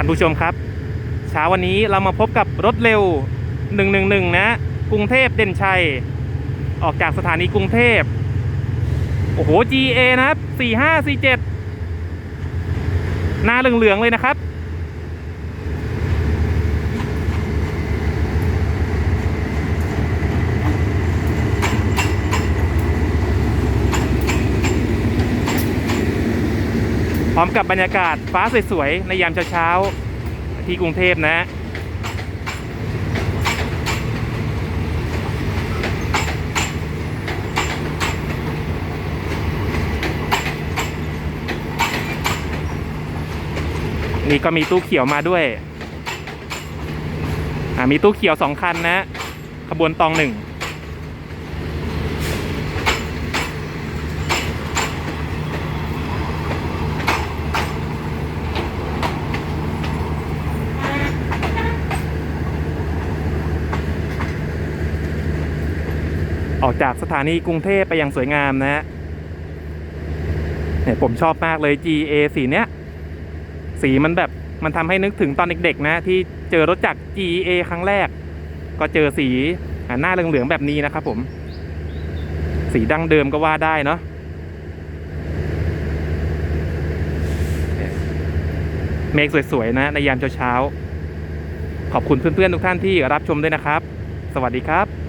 ท่านผู้ชมครับเช้าวันนี้เรามาพบกับรถเร็ว 111 นะ กรุงเทพเด่นชัย ออกจากสถานีกรุงเทพ โอ้โห GA นะครับ 4547 หน้าเหลืองๆเลยนะครับ ร้อมกับบรรยากาศฟ้าสวยๆในยามเช้าๆที่กรุงเทพนะนี่ก็มีตู้เขียวมาด้วยอ่ามีตู้เขียวสองคันนะ ขบวนตองหนึ่ง ออกจากสถานีกรุงเทพไปอย่างสวยงามนะฮะเนี่ยผมชอบมากเลย GA สีเนี้ย สีมันแบบมันทำให้นึกถึงตอนเด็กๆนะ ที่เจอรถจักร GA ครั้งแรก ก็เจอสีหน้าเหลืองๆแบบนี้นะครับผม สีดั้งเดิมก็ว่าได้เนาะเมฆสวยๆนะ ในยามเช้าๆขอบคุณเพื่อนๆทุกท่านที่รับชมด้วยนะครับ สวัสดีครับ